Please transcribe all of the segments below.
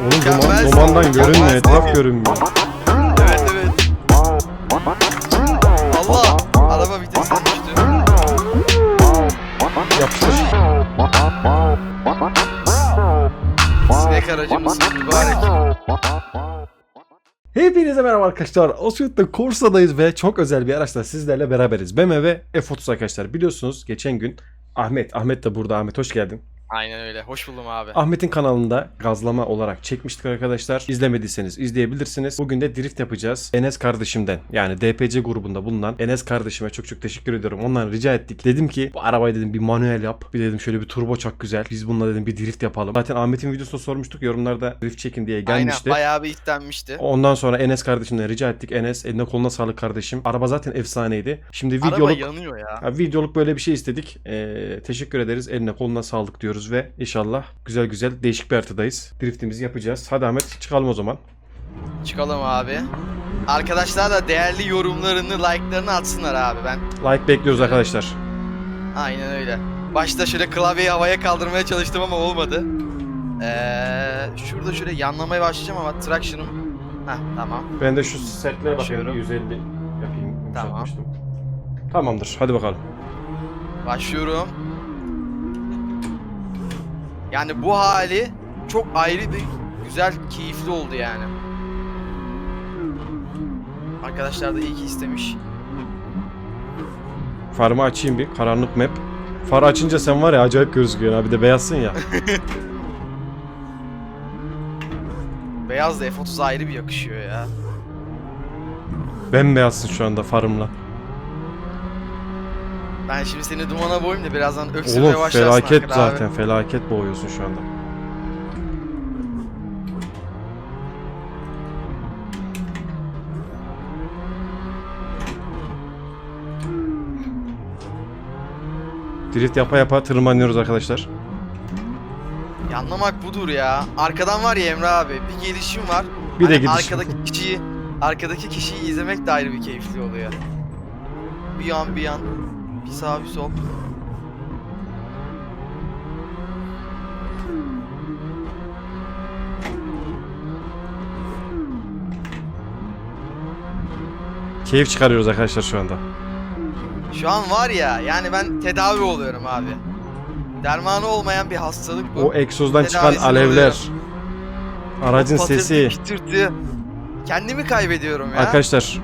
Oğlum duman, dumandan görünmüyor, etraf görünmüyor. Evet evet. Allah! Araba vitesten düştü. Yapıştır. Sinek aracımız mübarek. Hepinize merhaba arkadaşlar. Osuyut'ta Corsa'dayız ve çok özel bir araçla sizlerle beraberiz. BMW F30 arkadaşlar. Biliyorsunuz geçen gün Ahmet, Ahmet de burada. Ahmet hoş geldin. Aynen öyle. Hoş buldum abi. Ahmet'in kanalında gazlama olarak çekmiştik arkadaşlar. İzlemediyseniz izleyebilirsiniz. Bugün de drift yapacağız. Enes kardeşimden yani DPC grubunda bulunan Enes kardeşime çok çok teşekkür ediyorum. Ondan rica ettik. Dedim ki bu arabayı dedim bir manuel yap. Bir dedim şöyle bir turbo çok güzel. Biz bununla dedim bir drift yapalım. Zaten Ahmet'in videosunda sormuştuk. Yorumlarda drift çekin diye gelmişti. Aynen bayağı bir istenmişti. Ondan sonra Enes kardeşimden rica ettik. Enes eline koluna sağlık kardeşim. Araba zaten efsaneydi. Şimdi Araba videoluk yanıyor ya. Ha, videoluk böyle bir şey istedik. Ee, teşekkür ederiz. Eline koluna sağlık diyoruz ve inşallah güzel güzel değişik bir haritadayız. Driftimizi yapacağız. Hadi Ahmet çıkalım o zaman. Çıkalım abi. Arkadaşlar da değerli yorumlarını, like'larını atsınlar abi ben. Like bekliyoruz arkadaşlar. Aynen öyle. Başta şöyle klavyeyi havaya kaldırmaya çalıştım ama olmadı. Ee, şurada şöyle yanlamaya başlayacağım ama traction'ım... Heh tamam. Ben de şu sertliğe bakayım. Açıyorum. 150 yapayım. Tamam. Tamamdır. Hadi bakalım. Başlıyorum. Yani bu hali çok ayrı bir güzel, keyifli oldu yani. Arkadaşlar da iyi ki istemiş. Farımı açayım bir. Karanlık map. Far açınca sen var ya acayip gözüküyorsun abi. De beyazsın ya. Beyaz da F30 ayrı bir yakışıyor ya. Bembeyazsın şu anda farımla. Ben şimdi seni dumana boyayım da birazdan öksürmeye Oğlum başlarsın felaket arkada abi. zaten. Felaket boğuyorsun şu anda. Drift yapa yapa tırmanıyoruz arkadaşlar. Yanlamak budur ya. Arkadan var ya Emre abi bir gelişim var. Bir de Hani gidişim. Arkadaki kişiyi, arkadaki kişiyi izlemek de ayrı bir keyifli oluyor. Bir yan bir yan. Bir sağ bir sol. Keyif çıkarıyoruz arkadaşlar şu anda. Şu an var ya yani ben tedavi oluyorum abi. Dermanı olmayan bir hastalık bu. O egzozdan çıkan Tedavisini alevler. Aracın Patırtı, sesi. kütürtü. Kendimi kaybediyorum ya. Arkadaşlar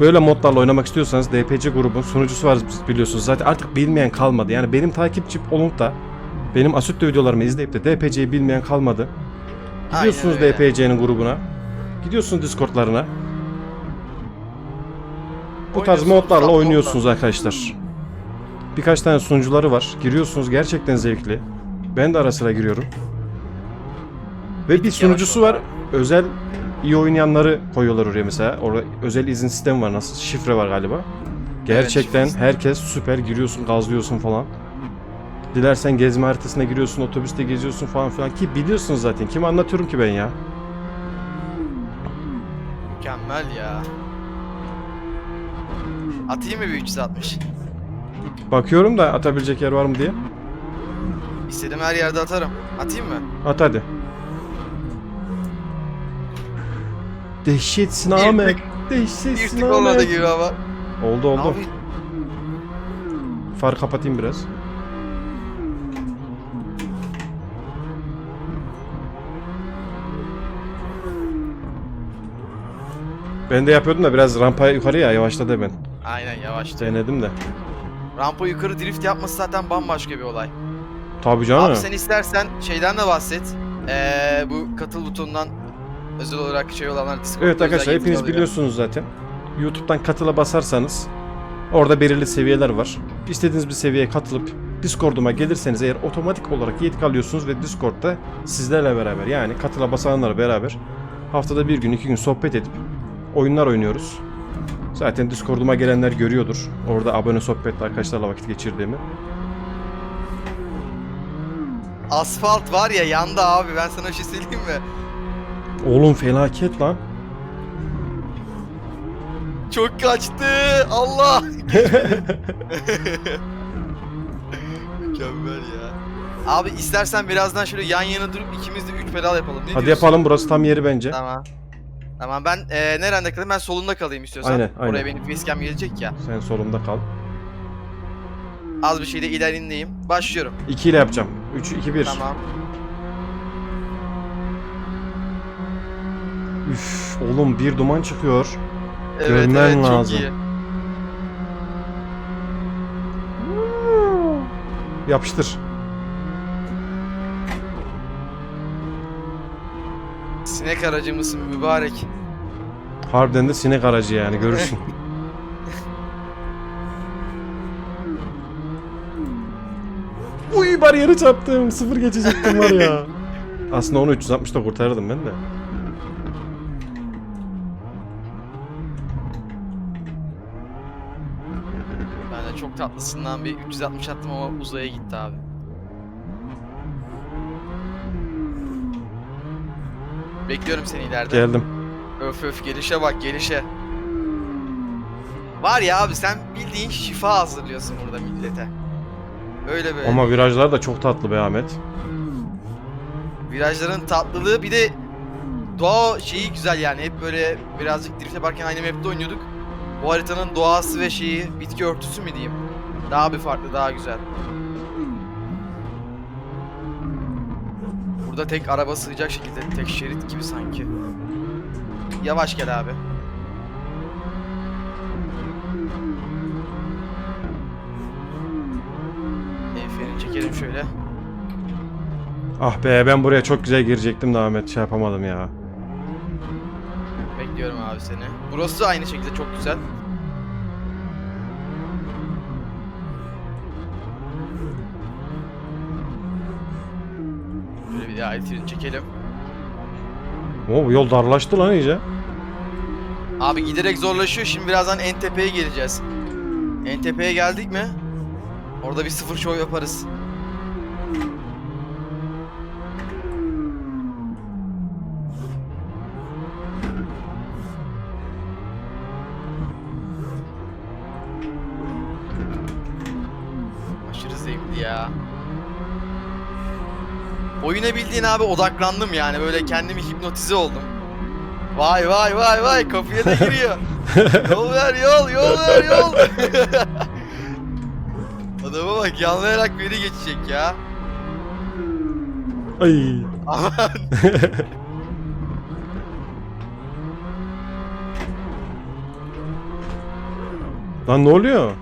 böyle modlarla oynamak istiyorsanız DPC grubun sunucusu var biliyorsunuz. Zaten artık bilmeyen kalmadı. Yani benim takipçim olup da benim Asütte videolarımı izleyip de DPC'yi bilmeyen kalmadı. Gidiyorsunuz. DPC'nin grubuna. Gidiyorsunuz Discord'larına. Bu tarz modlarla oynuyorsunuz arkadaşlar. Birkaç tane sunucuları var. Giriyorsunuz gerçekten zevkli. Ben de ara sıra giriyorum. Ve bir sunucusu var. Özel iyi oynayanları koyuyorlar oraya mesela. Orada özel izin sistemi var nasıl? Şifre var galiba. Gerçekten herkes süper giriyorsun, gazlıyorsun falan. Dilersen gezme haritasına giriyorsun, otobüste geziyorsun falan filan ki biliyorsunuz zaten. Kime anlatıyorum ki ben ya? Mükemmel ya. Atayım mı bir 360? Bakıyorum da atabilecek yer var mı diye. İstediğim her yerde atarım. Atayım mı? At hadi. Dehşetsin Ahmet. Bir Dehşetsin tık olmadı Ahmet. gibi ama. Oldu oldu. Abi Far kapatayım biraz. Ben de yapıyordum da biraz rampaya yukarıya yavaşladı hemen. aynen yavaş. Denedim de. Rampa yukarı drift yapması zaten bambaşka bir olay. Tabii canım. Abi sen istersen şeyden de bahset. Ee, bu katıl butonundan özel olarak şey olanlar Discord'da Evet arkadaşlar hepiniz alıyor. biliyorsunuz zaten. YouTube'dan katıla basarsanız orada belirli seviyeler var. İstediğiniz bir seviyeye katılıp Discord'uma gelirseniz eğer otomatik olarak yetki alıyorsunuz ve Discord'da sizlerle beraber yani katıla basanlarla beraber haftada bir gün iki gün sohbet edip oyunlar oynuyoruz. Zaten Discord'uma gelenler görüyordur. Orada abone sohbetle arkadaşlarla vakit geçirdiğimi. Asfalt var ya yandı abi ben sana bir şey söyleyeyim mi? Oğlum felaket lan. Çok kaçtı. Allah. Mükemmel ya. Abi istersen birazdan şöyle yan yana durup ikimiz de 3 pedal yapalım. Ne Hadi diyorsun? yapalım burası tam yeri bence. Tamam. Tamam ben e, nerede kalayım? Ben solunda kalayım istiyorsan. Aynen, aynen. Oraya benim facecam gelecek ya. Sen solumda kal. Az bir şeyle ilerindeyim. Başlıyorum. 2 ile yapacağım. 3 2 1. Tamam. Üf oğlum bir duman çıkıyor. Evet Görmen evet çok lazım. iyi. Yapıştır. Sinek aracı mısın mübarek? Harbiden de sinek aracı yani görürsün. Uy bariyeri çarptım. Sıfır geçecektim var ya. Aslında onu 360'da kurtarırdım ben de. Ben de çok tatlısından bir 360 attım ama uzaya gitti abi. Bekliyorum seni ileride. Geldim. Öf öf gelişe bak gelişe. Var ya abi sen bildiğin şifa hazırlıyorsun burada millete. Öyle böyle. Ama virajlar da çok tatlı be Ahmet. Virajların tatlılığı bir de doğa şeyi güzel yani. Hep böyle birazcık drift yaparken aynı map'te oynuyorduk. Bu haritanın doğası ve şeyi bitki örtüsü mü diyeyim. Daha bir farklı, daha güzel. Burada tek araba sığacak şekilde tek şerit gibi sanki. Yavaş gel abi. El freni çekelim şöyle. Ah be ben buraya çok güzel girecektim de Ahmet şey yapamadım ya. Bekliyorum abi seni. Burası aynı şekilde çok güzel. Eltirini çekelim. Oo yol darlaştı lan iyice. Abi giderek zorlaşıyor. Şimdi birazdan en tepeye geleceğiz. En tepeye geldik mi? Orada bir sıfır show yaparız. Aşırı zevkli ya. Oyuna bildiğin abi odaklandım yani böyle kendimi hipnotize oldum. Vay vay vay vay kapıya da giriyor. yol ver yol yol ver yol. Adama bak yanlayarak beni geçecek ya. Ay. Aman. Lan ne oluyor?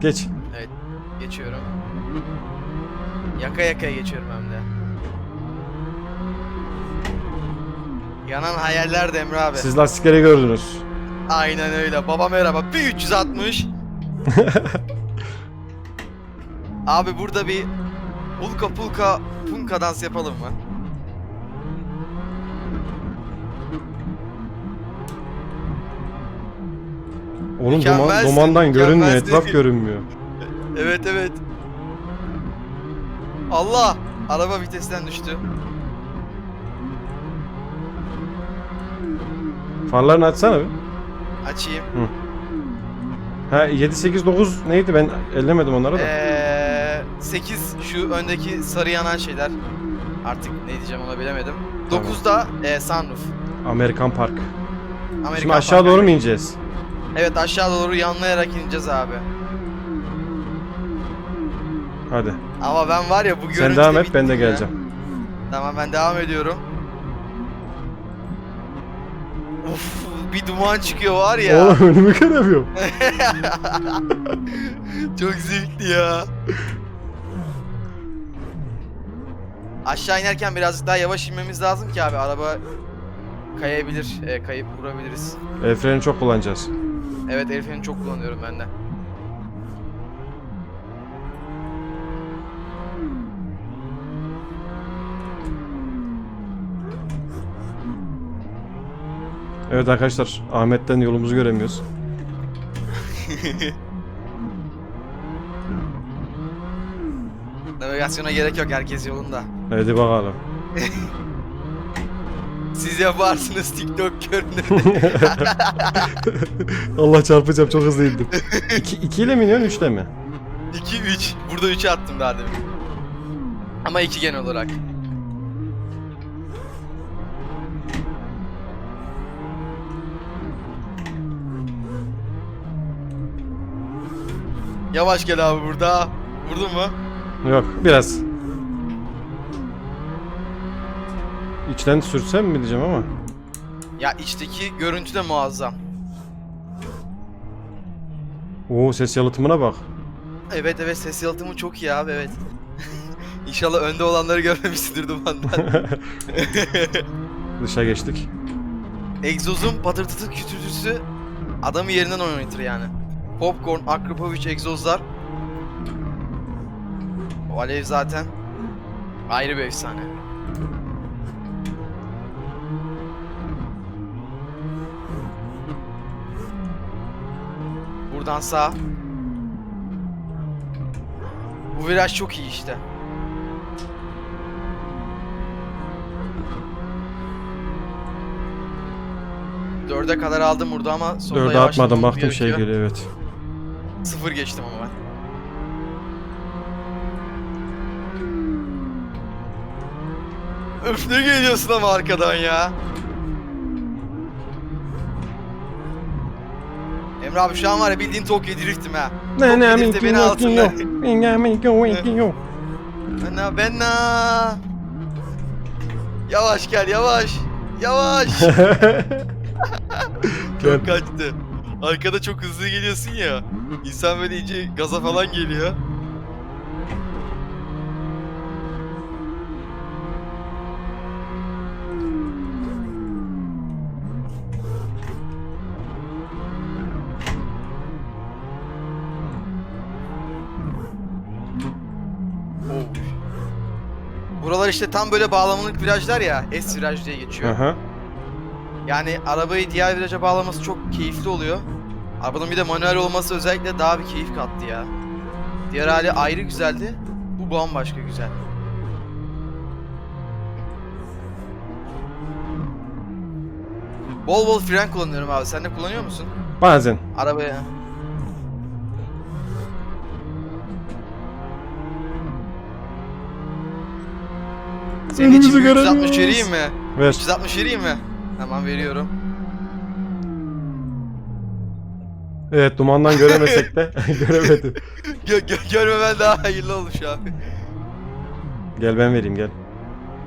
Geç. Geçiyorum. Yaka yakaya geçiyorum hem de. Yanan hayaller de Emre abi. Siz lastikleri gördünüz. Aynen öyle. Baba merhaba. Bir 360. Abi burada bir pulka pulka punka dans yapalım mı? Oğlum duman, Mükemmelsin, dumandan görünmüyor, etraf görünmüyor. Evet evet. Allah! Araba vitesten düştü. Farlarını açsana bir. Açayım. Ha 7 8 9 neydi ben ellemedim onları da. Ee, 8 şu öndeki sarı yanan şeyler. Artık ne diyeceğim ona bilemedim. Tamam. 9'da e, sunroof. Amerikan Park. Amerikan Şimdi aşağı Park. doğru mu ineceğiz? Evet aşağı doğru yanlayarak ineceğiz abi. Hadi. Ama ben var ya bu Sen görüntüde devam et ben de ya. geleceğim. Tamam ben devam ediyorum. Of bir duman çıkıyor var ya. Oğlum önümü göremiyorum. Çok zevkli ya. Aşağı inerken birazcık daha yavaş inmemiz lazım ki abi araba kayabilir, e, kayıp vurabiliriz. El freni çok kullanacağız. Evet el freni çok kullanıyorum ben de. Evet arkadaşlar Ahmet'ten yolumuzu göremiyoruz. Navigasyona gerek yok herkes yolunda. Hadi bakalım. Siz yaparsınız TikTok görünür. Allah çarpacağım çok hızlı indim. 2 2 ile mi iniyorsun 3 ile mi? 2 3. Burada 3'e attım daha demin. Ama iki genel olarak. Yavaş gel abi burada. Vurdun mu? Yok biraz. İçten sürsem mi diyeceğim ama. Ya içteki görüntü de muazzam. Oo ses yalıtımına bak. Evet evet ses yalıtımı çok iyi abi evet. İnşallah önde olanları görmemişsindir dumandan. Dışa geçtik. Egzozun patırtısı kütürtüsü adamı yerinden oynatır yani. Popcorn, Akrapovic egzozlar. O alev zaten ayrı bir efsane. Buradan sağ. Bu viraj çok iyi işte. Dörde kadar aldım burada ama sonunda Dörde yavaşlamam atmadım baktım şey geliyor evet. Sıfır geçtim ama ben. Öf ne geliyorsun ama arkadan ya. Emre abi şu an var ya bildiğin Tokyo driftim ha. Ne ne drifte beni alsınlar. mi Bena bena. Yavaş gel yavaş. Yavaş. Çok kaçtı. Arkada çok hızlı geliyorsun ya. İnsan böyle iyice gaza falan geliyor. Buralar işte tam böyle bağlamalık virajlar ya. S viraj diye geçiyor. Aha. Yani arabayı diğer viraja bağlaması çok keyifli oluyor. Arabanın bir de manuel olması özellikle daha bir keyif kattı ya. Diğer hali ayrı güzeldi. Bu bambaşka güzel. Bol bol fren kullanıyorum abi. Sen de kullanıyor musun? Bazen. Arabaya. Senin için Önümüzü bir 360 göremiyoruz. vereyim mi? Ver. 360 vereyim mi? Tamam veriyorum. Evet dumandan göremesek de göremedim. Gö gö görmemen daha hayırlı olmuş abi. Gel ben vereyim gel.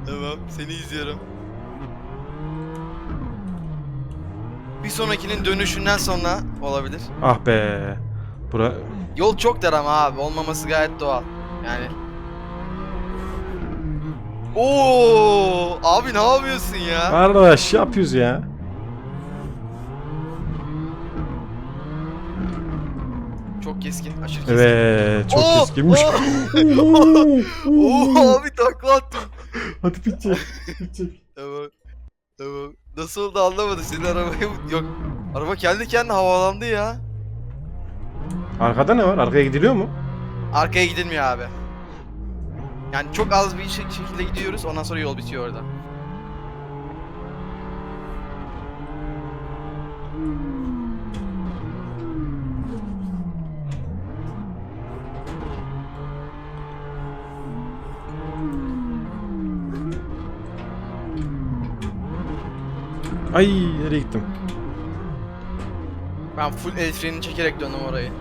Tamam seni izliyorum. Bir sonrakinin dönüşünden sonra olabilir. Ah be. Bura Yol çok dar ama abi olmaması gayet doğal. Yani Oo abi ne yapıyorsun ya? Arkadaş yapıyoruz ya. Çok keskin, aşırı keskin. Evet çok Oo, keskinmiş. oo. Oo abi takla attım. Hadi bitecek. bitecek. Tamam. Tamam. Nasıl oldu anlamadım. Senin arabayı yok. Araba kendi kendine havalandı ya. Arkada ne var? Arkaya gidiliyor mu? Arkaya gidilmiyor abi. Yani çok az bir şek- şekilde gidiyoruz. Ondan sonra yol bitiyor orada. Ay nereye gittim? Ben full el çekerek döndüm orayı.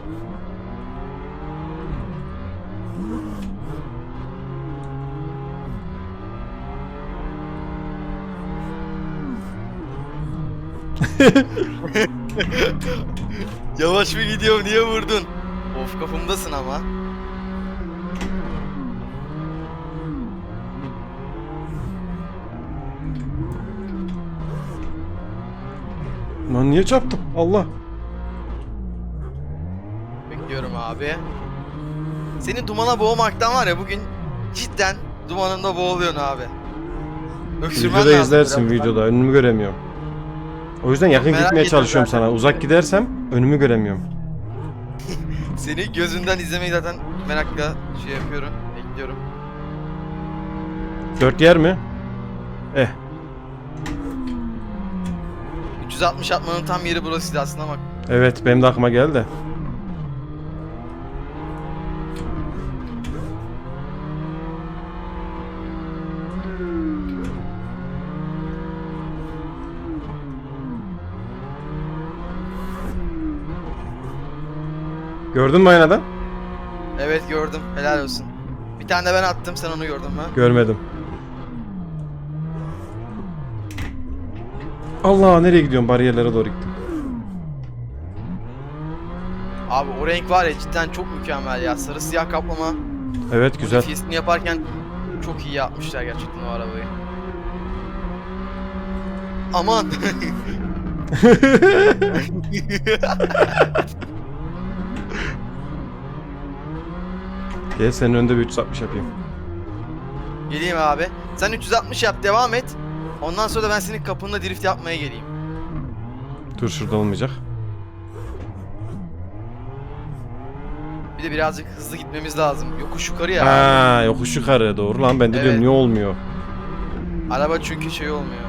Yavaş mı gidiyorum niye vurdun? Of kafamdasın ama. Lan niye çarptım? Allah. Bekliyorum abi. Seni dumana boğmaktan var ya bugün cidden dumanında boğuluyorsun abi. Öksürmen Videoda lazım izlersin videoda. Önümü göremiyorum. O yüzden yakın Merak gitmeye ettim çalışıyorum zaten. sana. Uzak gidersem önümü göremiyorum. Seni gözünden izlemeyi zaten merakla şey yapıyorum. Bekliyorum. Dört yer mi? Eh. 360 atmanın tam yeri burasıydı aslında bak. Evet benim de aklıma geldi. Gördün mü aynadan? Evet gördüm. Helal olsun. Bir tane de ben attım. Sen onu gördün mü? Görmedim. Allah nereye gidiyorsun? Bariyerlere doğru gittim. Abi o renk var ya cidden çok mükemmel ya. Sarı siyah kaplama. Evet güzel. Modifiyesini yaparken çok iyi yapmışlar gerçekten o arabayı. Aman. Gel senin önünde bir 360 yapayım. Geleyim abi. Sen 360 yap devam et. Ondan sonra da ben senin kapında drift yapmaya geleyim. Dur şurada olmayacak. Bir de birazcık hızlı gitmemiz lazım. Yokuş yukarı ya. Ha, yokuş yukarı doğru lan ben de Evet. diyorum niye olmuyor? Araba çünkü şey olmuyor.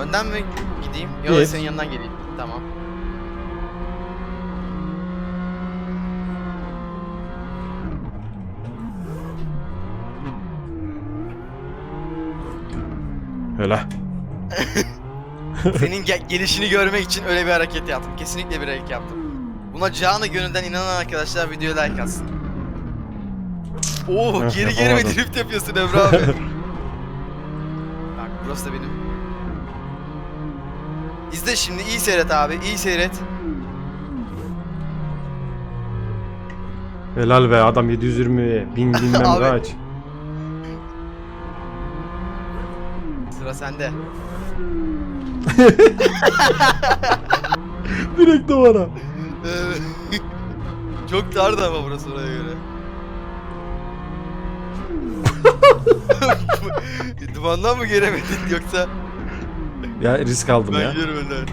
Önden mi gideyim Git. senin yanından geleyim. Tamam. Öyle. Senin ge- gelişini görmek için öyle bir hareket yaptım. Kesinlikle bir hareket yaptım. Buna canı gönülden inanan arkadaşlar videoya like atsın. Oo Heh, geri geri mi yapamadım. drift yapıyorsun Emre abi? Bak burası da benim. İzle şimdi iyi seyret abi iyi seyret. Helal be adam 720 bin bilmem Abi. kaç. Sıra sende. Direkt duvara. Çok dardı ama burası oraya göre. Dumandan mı göremedin yoksa? Ya risk aldım Ben ya. gidiyorum önden.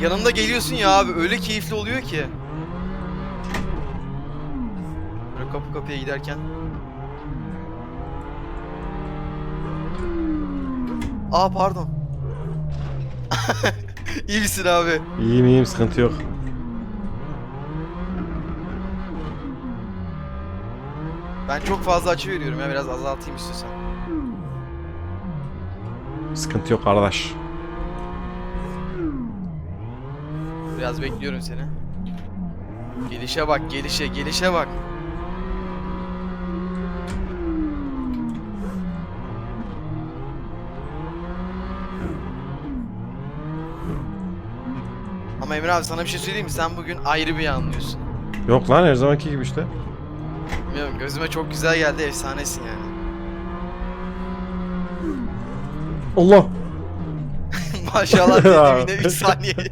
Yanımda geliyorsun ya abi öyle keyifli oluyor ki. Kapı kapıya giderken. Aa pardon. İyi misin abi? İyiyim iyiyim sıkıntı yok. Ben çok fazla açı veriyorum ya biraz azaltayım istiyorsan. Sıkıntı yok kardeş. Biraz bekliyorum seni. Gelişe bak, gelişe, gelişe bak. Emre abi sana bir şey söyleyeyim mi? Sen bugün ayrı bir anlıyorsun. Yok lan her zamanki gibi işte. Bilmiyorum gözüme çok güzel geldi, efsanesin yani. Allah. Maşallah dedim yine 3 saniye.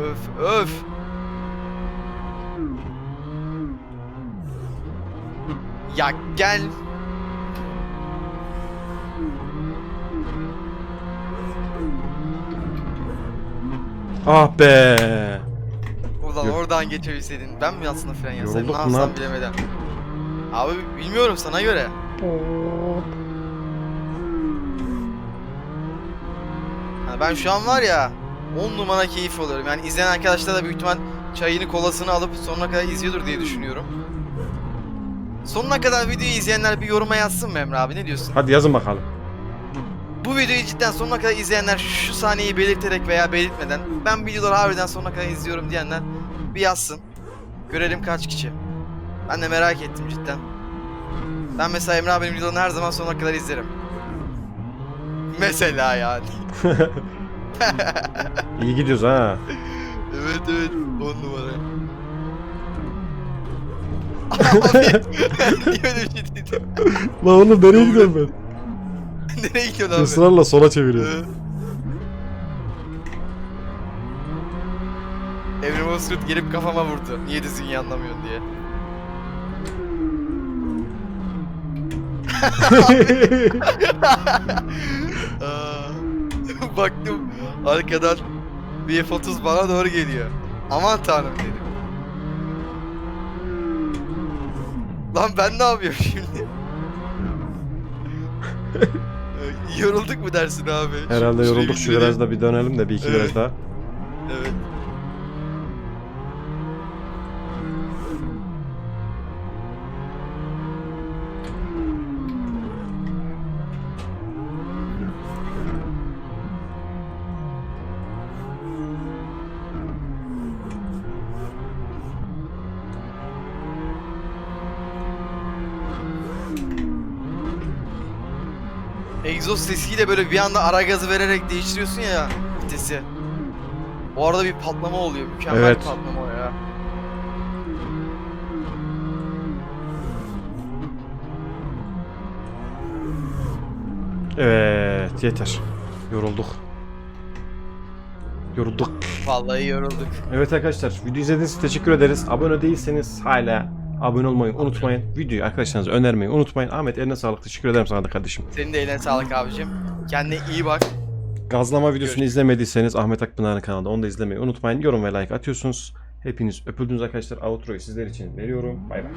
öf öf öf. Ya gel. Ah be. Ulan Yok. oradan geçebilseydin. Ben mi aslında fren yazsaydım? Ne yapsam yap- bilemeden. Abi bilmiyorum sana göre. Yani ben şu an var ya 10 numara keyif alıyorum. Yani izleyen arkadaşlar da büyük ihtimal çayını kolasını alıp sonuna kadar izliyordur diye düşünüyorum. Sonuna kadar videoyu izleyenler bir yoruma yazsın mı Emre abi ne diyorsun? Hadi yazın bakalım. Bu videoyu cidden sonuna kadar izleyenler şu sahneyi belirterek veya belirtmeden ben videoları harbiden sonuna kadar izliyorum diyenler bir yazsın. Görelim kaç kişi. Ben de merak ettim cidden. Ben mesela Emre abinin videolarını her zaman sonuna kadar izlerim. Mesela yani. İyi gidiyoruz ha. Evet evet 10 numara. Niye öyle bir şey dedim? La oğlum nereye gidiyorum ben? Nereye gidiyorsun abi? Israrla sola çeviriyorum. Ee, Emre Bozkurt gelip kafama vurdu. Niye düzgün anlamıyorsun diye. Aa, Baktım arkadan bir F30 bana doğru geliyor. Aman tanrım dedim. Lan ben ne yapıyorum şimdi? Yorulduk mu dersin abi? Herhalde Şurayı yorulduk şu bitirelim. virajda bir dönelim de bir iki Evet. viraj daha. Evet. Egzoz sesiyle böyle bir anda ara gazı vererek değiştiriyorsun ya vitesi. O arada bir patlama oluyor. Mükemmel Evet. bir patlama ya. Evet yeter. Yorulduk. Yorulduk. Vallahi yorulduk. Evet arkadaşlar video izlediğiniz için teşekkür ederiz. Abone değilseniz hala abone olmayı unutmayın. Videoyu arkadaşlarınıza önermeyi unutmayın. Ahmet eline sağlık. Teşekkür ederim sana da kardeşim. Senin de eline sağlık abicim. Kendine iyi bak. Gazlama videosunu Görüşürüz. izlemediyseniz Ahmet Akpınar'ın kanalında onu da izlemeyi unutmayın. Yorum ve like atıyorsunuz. Hepiniz öpüldünüz arkadaşlar. Outro'yu sizler için veriyorum. Bay bay.